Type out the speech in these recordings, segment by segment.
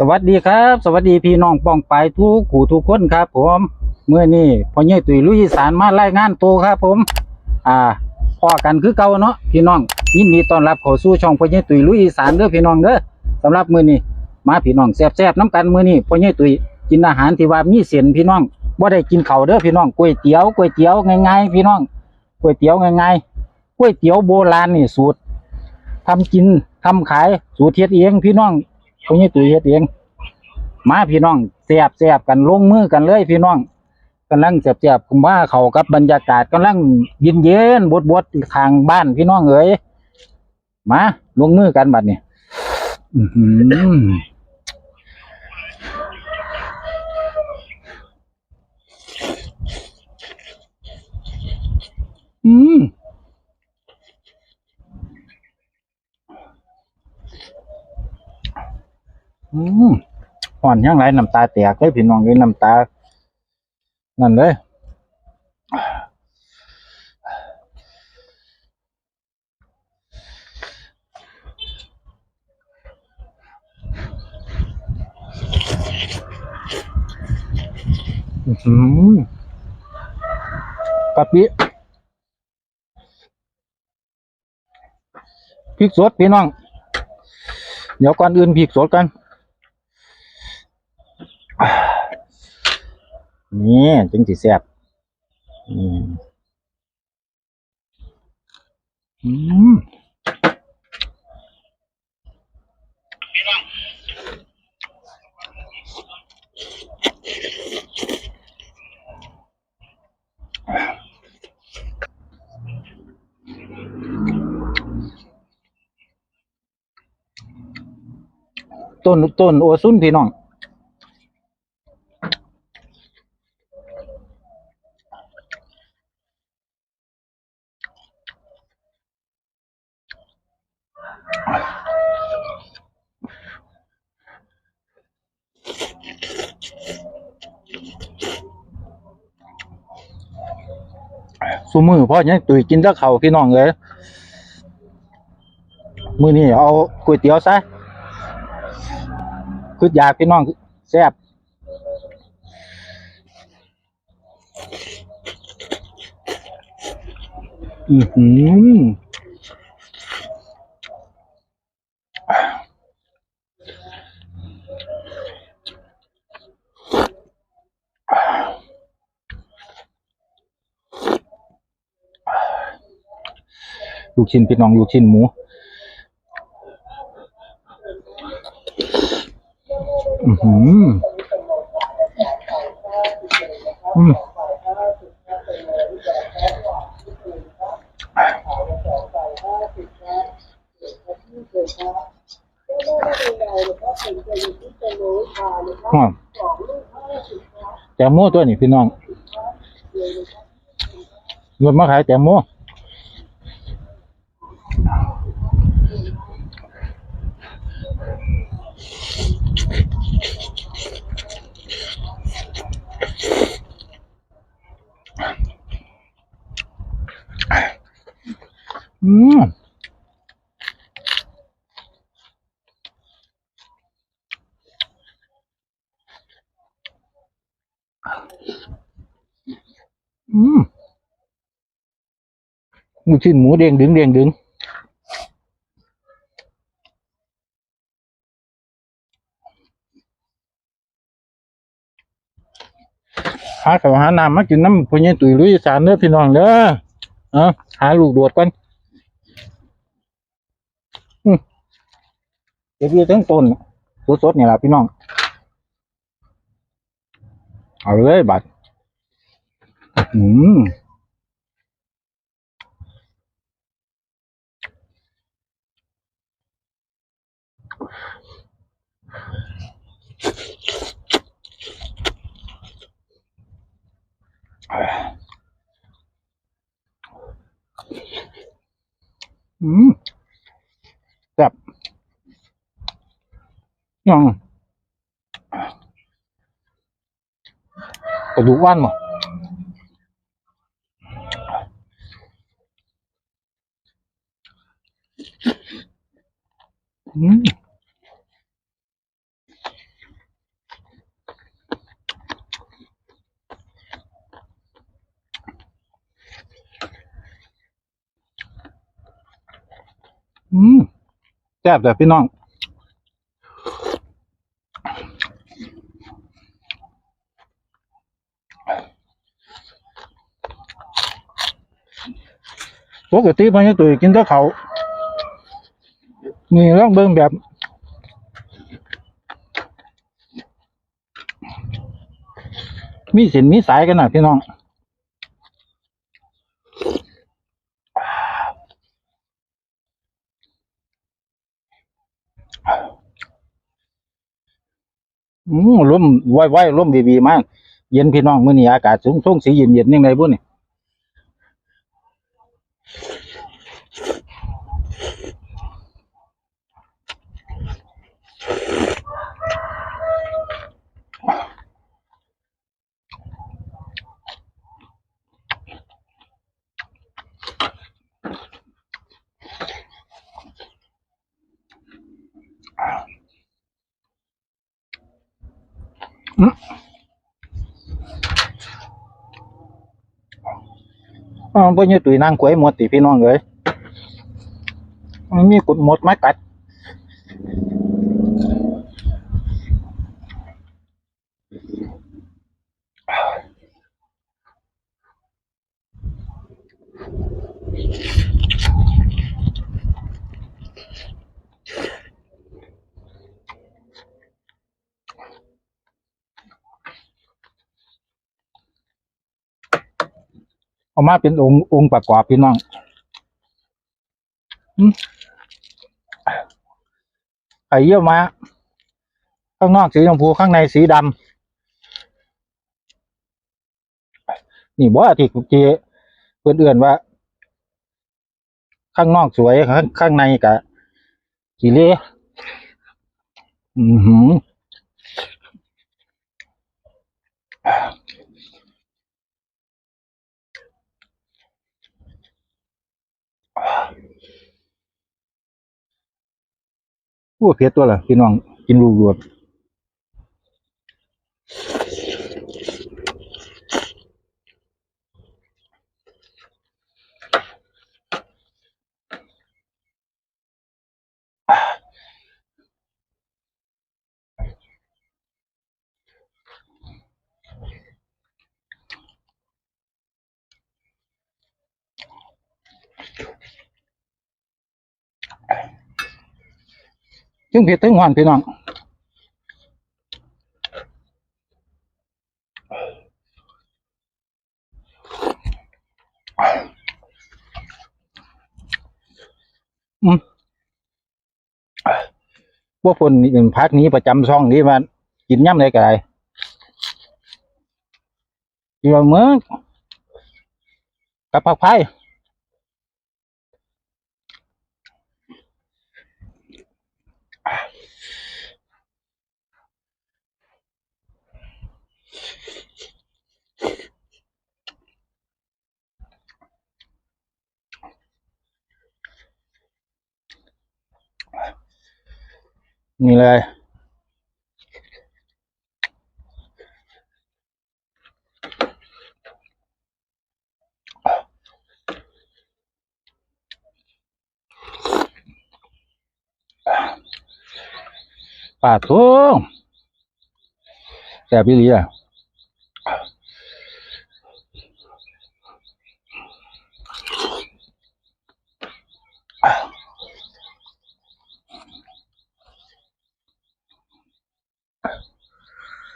สวัสดีครับ สวัสดีพี่น้องป้องไปทุกขู่ทุกคนครับ ผมเมื่อนี้พ่อใหญ่ตุยลุยสานมารายงานตัวครับ ผม อ่าพอกันคือเก่าเนาะพี่น้องยินดีต้อนรับเข้าสู่ช่องพ่อใหญ่ตุยลุยสานเด้อพี่น้องเด้อสำหรับมื้อนี้มาพี่น้องแซ่บๆน้ำกันมื้อนี้พ่อใหญ่ตุยกินอาหารที่ว่ามีเส้นพี่น้องบ่ได้กินเข้าเด้อพี่น้องก๋วยเตี๋ยวก๋วยเตี๋ยวง่ายๆพี่น้องก๋วยเตี๋ยวง่ายๆก๋วยเตี๋ยวโบราณนี่สูตรทำกินทำขายสูตรเฮ็ดเองพี่น้อง พ่อใหญ่ตุ๋ยเฮ็ดเองมาพี่น้องแสบแสบกันลงมือกันเลยพี่น้องกำลังแสบแสบผมว่าเขากับบรรยากาศกำลังเย็นเย็นบดบดทางบ้านพี่น้องเอ๋ยมาลงมือกันบัดนี้อื อืมห่อนยังไรน้ำตาแตกเลยพี่น้องเลยน้ำตา นั่นเลยอือหือกะปิพริกสดพี่น้อง เดี๋ยวก่อนอื่นพริกสดกัน นี่จึงสิแซ่บอืมอืมต้นต้นโอซุนพี่น้อง สุมือพ่อยังตุยกินแต่เขาพี่น้องเลยมือนี่เอาก๋วยเตี๋ยวซะคืออยากพี่น้องแซ่บอือหือ ลูกชิ้นพี่น้องลูกชิ้นหมู อือหืออืมอ๋อแตงโมตัวนี้พี่น้องเงินมาขายแตงโม อืมอืมลูกชิ้นหมูเด้งดึงเด้งดึงหาข้าวหาน้ำมากินน้ำพญาตุ๋ยลุยสานเด้อพี่น้องเด้อเอะหาลูกโดดกันอืม เดี๋ยวพี่ทั้งต้นสดๆนี่แหละพี่น้อง เอาเลยบัดอืมอืมแซ่บ ยังกระดูว่านหมดอืมอืมแซ่บแต่พี่น้อง ปกติพันตุยกินแต่เขานี่ต้องเบิ่งแบบ มีสินมีสายกันนะพี่น้องอืมลมไว้ไว้ลมบีบีมาก เย็นพี่น้องมื้อนี้อากาศสูงส่งสีเย็นเย็นยังไงบุ่นี่ อ๋อ บ่อยู่ตุยนางกวยหมดติพี่น้องเอ้ยมันมีกุดหมดไม้กัด เอามาเป็นองค์องค์ประกอบพี่น้องอไข่เยี่ยวมาข้างนอกสีชมพูข้างในสีดำนี่บ่ที่กุจีเพื่อนเอื่นว่า ข้างนอกสวยข้างข้างในกะสีเละอือหือ โอ้เผ็ดตัวละพี่น้องกินรูรวด ถึงเผ็ดถึงหวานพี่น้องอืมพวกคนนี่พักนี้ประจำช่องนี้มันกินย่ำเลยก็ได้กินบะเมื่อกกับผักไผ่ นี่เลย ป่าทุ่งแต่พี่ลีอะ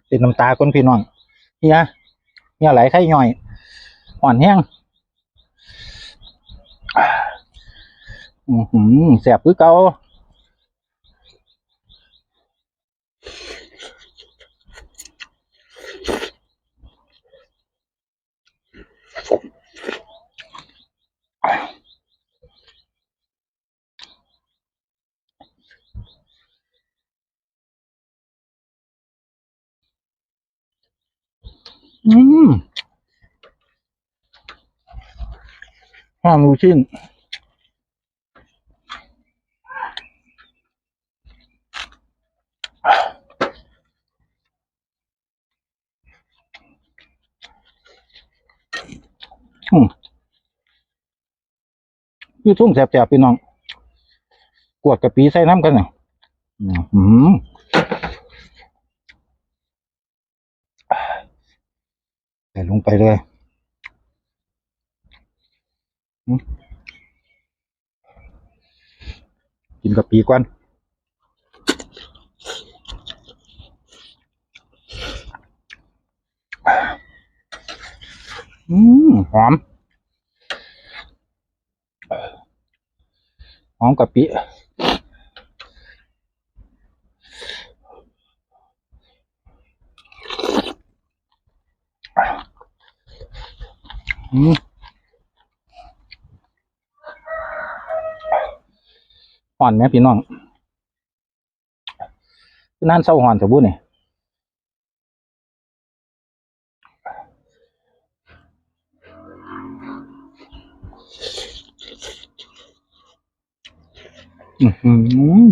เป็ นน้ำตาคนพี่น้องเฮียเฮียไหลไข่ย่อยอ่อนแห้งอือหือแสบคือเก่า อืมความรู้ชื่นอืมคือทุ่งแสบๆพี่น้อง กวดกะปิใส่น้ำกันน่ะอืมใส่ ลงไปเลยกินกะปิก่อนอืมหอม หอมกะปิ ห่อนไหมพี่น้องคือนั่นเศร้าห่อนแต่บุนี่อือหือ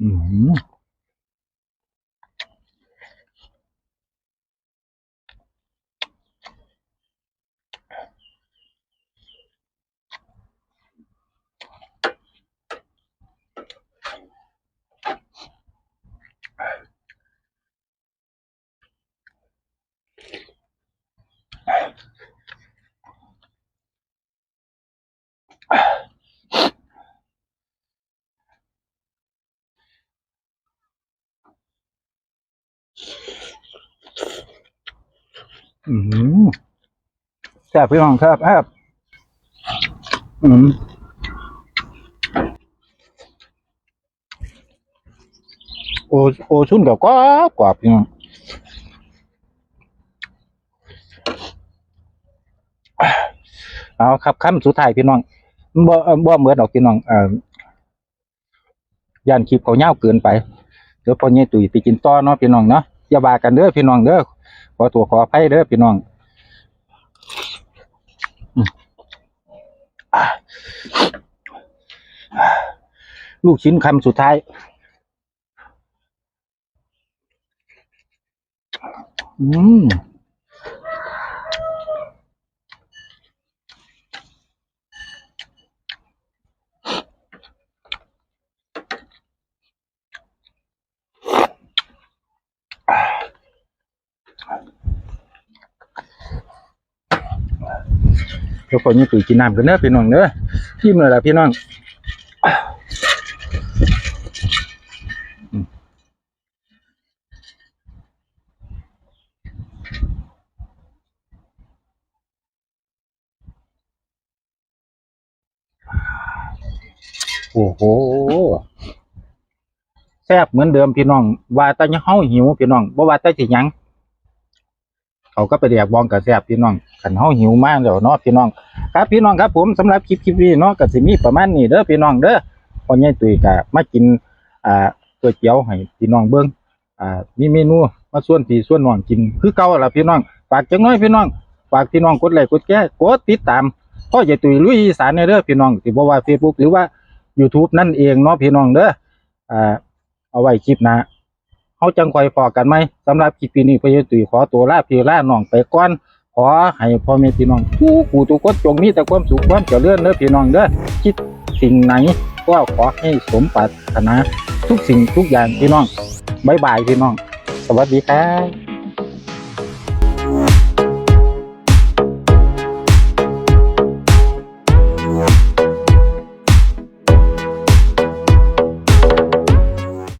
อือหืออื อหือแซ่บพี่น้องครับแซ่บอืมโอโอชุนกับกรอบกรอบพี่น้องเอาครับคำสุดท้ายพี่น้องบ่เอ่อบ่เหมือนดอกพี่น้องเอ่อย่านคลิปเขายาเกินไปเดี๋ยวพอเนี้ยตุ๋ยไปกินต่อเนาะพี่น้องเนาะอย่าบากันเด้อพี่น้องเด้อ ขอตัวขออภัยเด้อพี่น้องลูกชิ้นคำสุดท้ายอืม เดี๋ยวคนนี้ตุ๋ยกินน้ำกันเด้อพี่น้องเด้อพิมพ์เลยล่ะพี่น้องโอ้โหแซ่บเหมือนเดิมพี่น้อง ว่าแต่ยังเฮาหิวพี่น้องบ่ว่าแต่สิหยัง เขาก็ไปเรียกบองกับแซบพี่น้องขันเฮาหิวมากแล้วเนาะพี่น้องครับพี่น้องครับผมสำหรับคลิปคลิปนี้เนาะก็สิมีประมาณนี้เด้อพี่น้องเด้อพ่อใหญ่ตุ้ยก็มากินอ่าก๋วยเตี๋ยวให้พี่น้องเบิ่งอ่ามีเมนูมาส่วนพี่ส่วนน้องกินคือเก่าล่ะพี่น้องฝากจังน้อยพี่น้องฝากพี่น้องกดไลค์กดแชร์กดติดตามพ่อใหญ่ตุ้ยลุยอีสานในเด้อพี่น้องสิบ่ว่า Facebook หรือว่า YouTube นั่นเองเนาะพี่น้องเด้ออ่าเอาไว้คลิปหน้า เขาจังคอยพอกันไหมสำหรับคลิปนี้พยตุยขอตัวลาพี่ลาน้องไปก่อนขอให้พ่อแม่พี่น้องทุกผู้ทุกคนจงมีแต่ความสุขความเจริญเด้อพี่น้องเด้อคิดสิ่งไหนก็ขอให้สมปรารถนาทุกสิ่งทุกอย่างพี่น้องบ๊ายบายพี่น้อง สวัสดีครับ